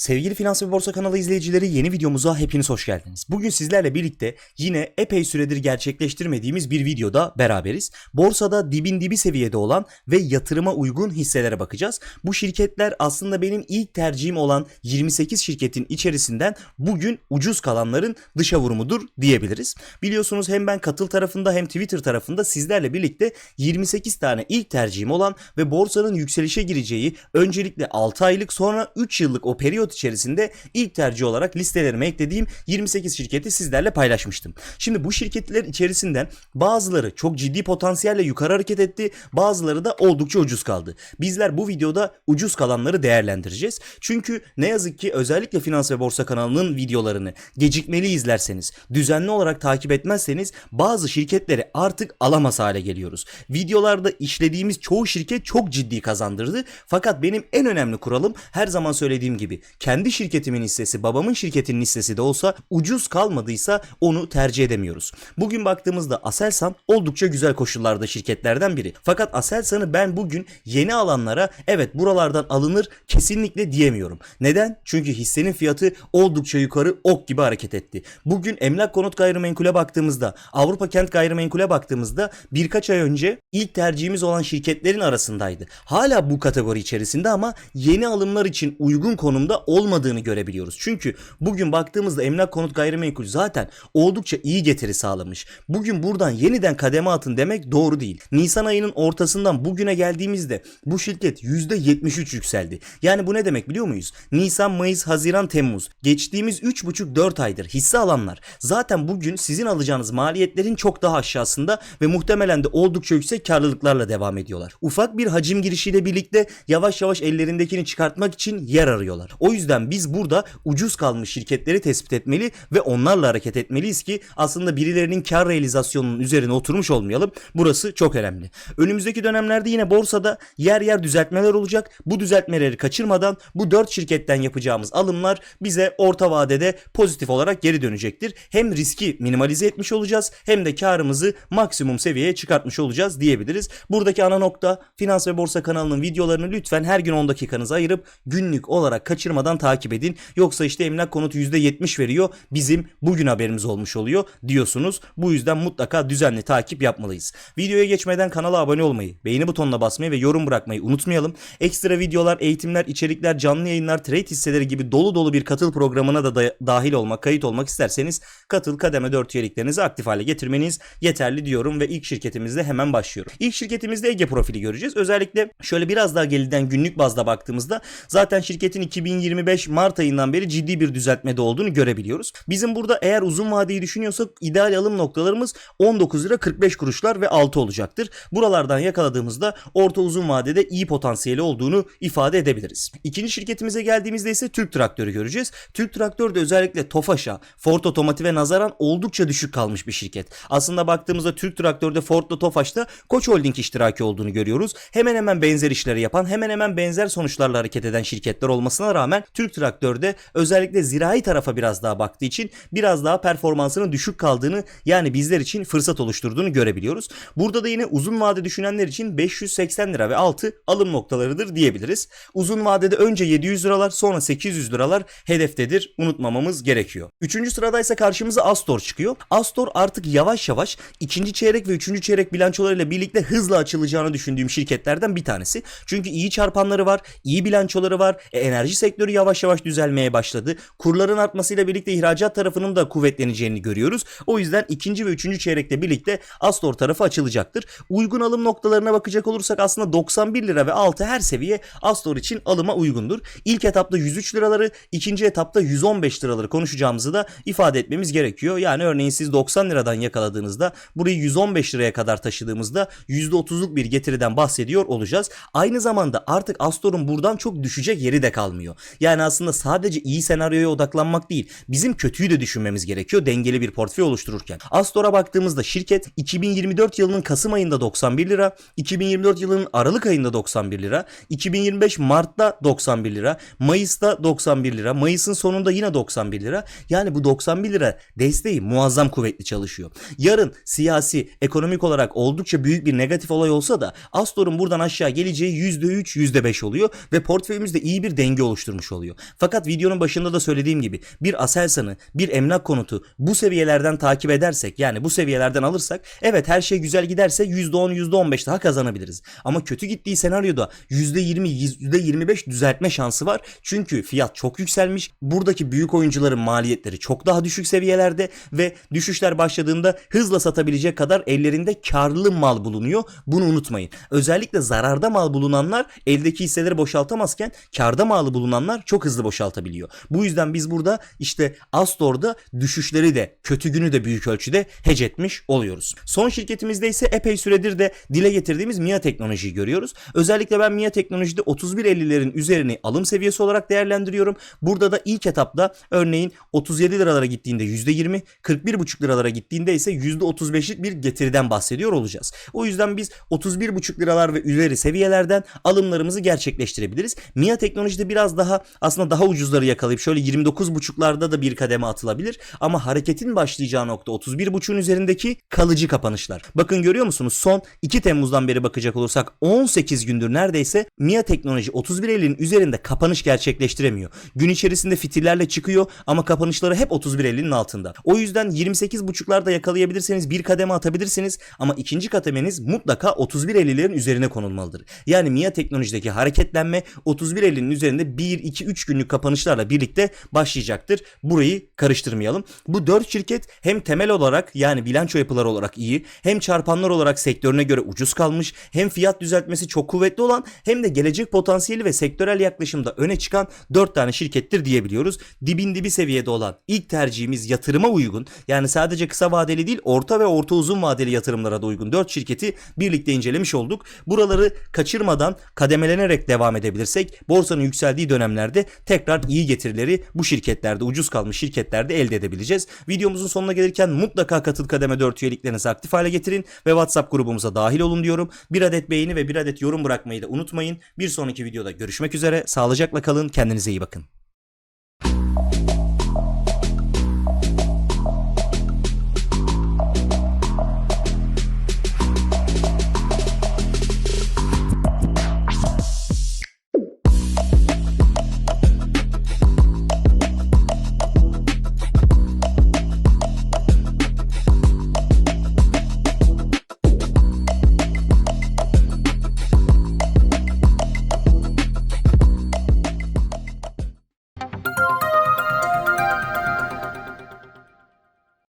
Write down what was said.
Sevgili Finans ve Borsa kanalı izleyicileri yeni videomuza hepiniz hoş geldiniz. Bugün sizlerle birlikte yine epey süredir gerçekleştirmediğimiz bir videoda beraberiz. Borsada dibin dibi seviyede olan ve yatırıma uygun hisselere bakacağız. Bu şirketler aslında benim ilk tercihim olan 28 şirketin içerisinden bugün ucuz kalanların dışa vurumudur diyebiliriz. Biliyorsunuz hem ben katıl tarafında hem Twitter tarafında sizlerle birlikte 28 tane ilk tercihim olan ve borsanın yükselişe gireceği öncelikle 6 aylık sonra 3 yıllık o periyot içerisinde ilk tercih olarak listelerime eklediğim 28 şirketi sizlerle paylaşmıştım. Şimdi bu şirketler içerisinden bazıları çok ciddi potansiyelle yukarı hareket etti, bazıları da oldukça ucuz kaldı. Bizler bu videoda ucuz kalanları değerlendireceğiz. Çünkü ne yazık ki özellikle Finans ve Borsa kanalının videolarını gecikmeli izlerseniz, düzenli olarak takip etmezseniz bazı şirketleri artık alamaz hale geliyoruz. Videolarda işlediğimiz çoğu şirket çok ciddi kazandırdı. Fakat benim en önemli kuralım her zaman söylediğim gibi kendi şirketimin hissesi, babamın şirketinin hissesi de olsa ucuz kalmadıysa onu tercih edemiyoruz. Bugün baktığımızda Aselsan oldukça güzel koşullarda şirketlerden biri. Fakat Aselsan'ı ben bugün yeni alanlara evet buralardan alınır kesinlikle diyemiyorum. Neden? Çünkü hissenin fiyatı oldukça yukarı ok gibi hareket etti. Bugün emlak konut gayrimenkule baktığımızda, Avrupa kent gayrimenkule baktığımızda birkaç ay önce ilk tercihimiz olan şirketlerin arasındaydı. Hala bu kategori içerisinde ama yeni alımlar için uygun konumda olmadığını görebiliyoruz. Çünkü bugün baktığımızda emlak konut gayrimenkul zaten oldukça iyi getiri sağlamış. Bugün buradan yeniden kademe atın demek doğru değil. Nisan ayının ortasından bugüne geldiğimizde bu şirket %73 yükseldi. Yani bu ne demek biliyor muyuz? Nisan, Mayıs, Haziran, Temmuz. Geçtiğimiz 3,5-4 aydır hisse alanlar zaten bugün sizin alacağınız maliyetlerin çok daha aşağısında ve muhtemelen de oldukça yüksek karlılıklarla devam ediyorlar. Ufak bir hacim girişiyle birlikte yavaş yavaş ellerindekini çıkartmak için yer arıyorlar. O yüzden biz burada ucuz kalmış şirketleri tespit etmeli ve onlarla hareket etmeliyiz ki aslında birilerinin kar realizasyonunun üzerine oturmuş olmayalım. Burası çok önemli. Önümüzdeki dönemlerde yine borsada yer yer düzeltmeler olacak. Bu düzeltmeleri kaçırmadan bu 4 şirketten yapacağımız alımlar bize orta vadede pozitif olarak geri dönecektir. Hem riski minimalize etmiş olacağız hem de karımızı maksimum seviyeye çıkartmış olacağız diyebiliriz. Buradaki ana nokta Finans ve Borsa kanalının videolarını lütfen her gün 10 dakikanızı ayırıp günlük olarak kaçırmadan takip edin. Yoksa işte emlak konutu %70 veriyor. Bizim bugün haberimiz olmuş oluyor diyorsunuz. Bu yüzden mutlaka düzenli takip yapmalıyız. Videoya geçmeden kanala abone olmayı, beğeni butonuna basmayı ve yorum bırakmayı unutmayalım. Ekstra videolar, eğitimler, içerikler, canlı yayınlar, trade hisseleri gibi dolu dolu bir katıl programına da, da dahil olmak, kayıt olmak isterseniz katıl kademe 4 üyeliklerinizi aktif hale getirmeniz yeterli diyorum ve ilk şirketimizde hemen başlıyorum. İlk şirketimizde Ege profili göreceğiz. Özellikle şöyle biraz daha geriden günlük bazda baktığımızda zaten şirketin 2025 Mart ayından beri ciddi bir düzeltmede olduğunu görebiliyoruz. Bizim burada eğer uzun vadeyi düşünüyorsak ideal alım noktalarımız 19 lira 45 kuruşlar ve 6 olacaktır. Buralardan yakaladığımızda orta uzun vadede iyi potansiyeli olduğunu ifade edebiliriz. İkinci şirketimize geldiğimizde ise Türk Traktörü göreceğiz. Türk Traktör de özellikle Tofaş'a, Ford Otomotiv'e nazaran oldukça düşük kalmış bir şirket. Aslında baktığımızda Türk Traktör'de Ford'la Tofaş'ta Koç Holding iştiraki olduğunu görüyoruz. Hemen hemen benzer işleri yapan, hemen hemen benzer sonuçlarla hareket eden şirketler olmasına rağmen Türk Traktör'de özellikle zirai tarafa biraz daha baktığı için biraz daha performansının düşük kaldığını yani bizler için fırsat oluşturduğunu görebiliyoruz. Burada da yine uzun vade düşünenler için 580 lira ve altı alım noktalarıdır diyebiliriz. Uzun vadede önce 700 liralar sonra 800 liralar hedeftedir. Unutmamamız gerekiyor. Üçüncü sıradaysa karşımıza Astor çıkıyor. Astor artık yavaş yavaş ikinci çeyrek ve üçüncü çeyrek bilançolarıyla birlikte hızla açılacağını düşündüğüm şirketlerden bir tanesi. Çünkü iyi çarpanları var, iyi bilançoları var. E, enerji sektörü yavaş yavaş düzelmeye başladı. Kurların artmasıyla birlikte ihracat tarafının da kuvvetleneceğini görüyoruz. O yüzden ikinci ve üçüncü çeyrekle birlikte Astor tarafı açılacaktır. Uygun alım noktalarına bakacak olursak aslında 91 lira ve altı her seviye Astor için alıma uygundur. İlk etapta 103 liraları, ikinci etapta 115 liraları konuşacağımızı da ifade etmemiz gerekiyor. Yani örneğin siz 90 liradan yakaladığınızda burayı 115 liraya kadar taşıdığımızda %30'luk bir getiriden bahsediyor olacağız. Aynı zamanda artık Astor'un buradan çok düşecek yeri de kalmıyor. Yani aslında sadece iyi senaryoya odaklanmak değil, bizim kötüyü de düşünmemiz gerekiyor dengeli bir portföy oluştururken. Astor'a baktığımızda şirket 2024 yılının Kasım ayında 91 lira, 2024 yılının Aralık ayında 91 lira, 2025 Mart'ta 91 lira, Mayıs'ta 91 lira, Mayıs'ın sonunda yine 91 lira. Yani bu 91 lira desteği muazzam kuvvetli çalışıyor. Yarın siyasi, ekonomik olarak oldukça büyük bir negatif olay olsa da Astor'un buradan aşağı geleceği %3, %5 oluyor ve portföyümüzde iyi bir denge oluşturmuş oluyor. Fakat videonun başında da söylediğim gibi bir Aselsan'ı, bir emlak konutu bu seviyelerden takip edersek yani bu seviyelerden alırsak evet her şey güzel giderse %10 %15 daha kazanabiliriz. Ama kötü gittiği senaryoda %20 %25 düzeltme şansı var. Çünkü fiyat çok yükselmiş. Buradaki büyük oyuncuların maliyetleri çok daha düşük seviyelerde ve düşüşler başladığında hızla satabilecek kadar ellerinde karlı mal bulunuyor. Bunu unutmayın. Özellikle zararda mal bulunanlar eldeki hisseleri boşaltamazken karda malı bulunanlar çok hızlı boşaltabiliyor. Bu yüzden biz burada işte Astor'da düşüşleri de kötü günü de büyük ölçüde hedge etmiş oluyoruz. Son şirketimizde ise epey süredir de dile getirdiğimiz MIA Teknoloji'yi görüyoruz. Özellikle ben MIA Teknoloji'de 31.50'lerin üzerini alım seviyesi olarak değerlendiriyorum. Burada da ilk etapta örneğin 37 liralara gittiğinde %20, 41,5 liralara gittiğinde ise %35'lik bir getiriden bahsediyor olacağız. O yüzden biz 31,5 liralar ve üzeri seviyelerden alımlarımızı gerçekleştirebiliriz. MIA Teknoloji'de biraz daha aslında daha ucuzları yakalayıp şöyle 29,5'larda da bir kademe atılabilir. Ama hareketin başlayacağı nokta 31,5'un üzerindeki kalıcı kapanışlar. Bakın görüyor musunuz? Son 2 Temmuz'dan beri bakacak olursak 18 gündür neredeyse MIA Teknoloji 31.50'nin üzerinde kapanış gerçekleştiremiyor. Gün içerisinde fitillerle çıkıyor ama kapanışları hep 31.50'nin altında. O yüzden 28.5'larda yakalayabilirseniz bir kademe atabilirsiniz ama ikinci kademeniz mutlaka 31.50'lerin üzerine konulmalıdır. Yani MIA Teknoloji'deki hareketlenme 31.50'nin üzerinde 1 2 3 günlük kapanışlarla birlikte başlayacaktır. Burayı karıştırmayalım. Bu 4 şirket hem temel olarak yani bilanço yapıları olarak iyi, hem çarpanlar olarak sektörüne göre ucuz kalmış, hem fiyat düzeltmesi çok kuvvetli olan hem de gelecek potansiyeli ve sektörel yaklaşımda öne çıkan 4 tane şirkettir diyebiliyoruz. Dibin dibi seviyede olan ilk tercihimiz yatırıma uygun yani sadece kısa vadeli değil orta ve orta uzun vadeli yatırımlara da uygun 4 şirketi birlikte incelemiş olduk. Buraları kaçırmadan kademelenerek devam edebilirsek borsanın yükseldiği dönemlerde tekrar iyi getirileri bu şirketlerde ucuz kalmış şirketlerde elde edebileceğiz. Videomuzun sonuna gelirken mutlaka katıl kademe 4 üyeliklerinizi aktif hale getirin ve WhatsApp grubumuza dahil olun diyorum. Bir adet beğeni ve bir adet yorum bırakmayı da unutmayın. Bir sonraki videoda görüşmek üzere. Sağlıcakla kalın. Kendinize iyi bakın.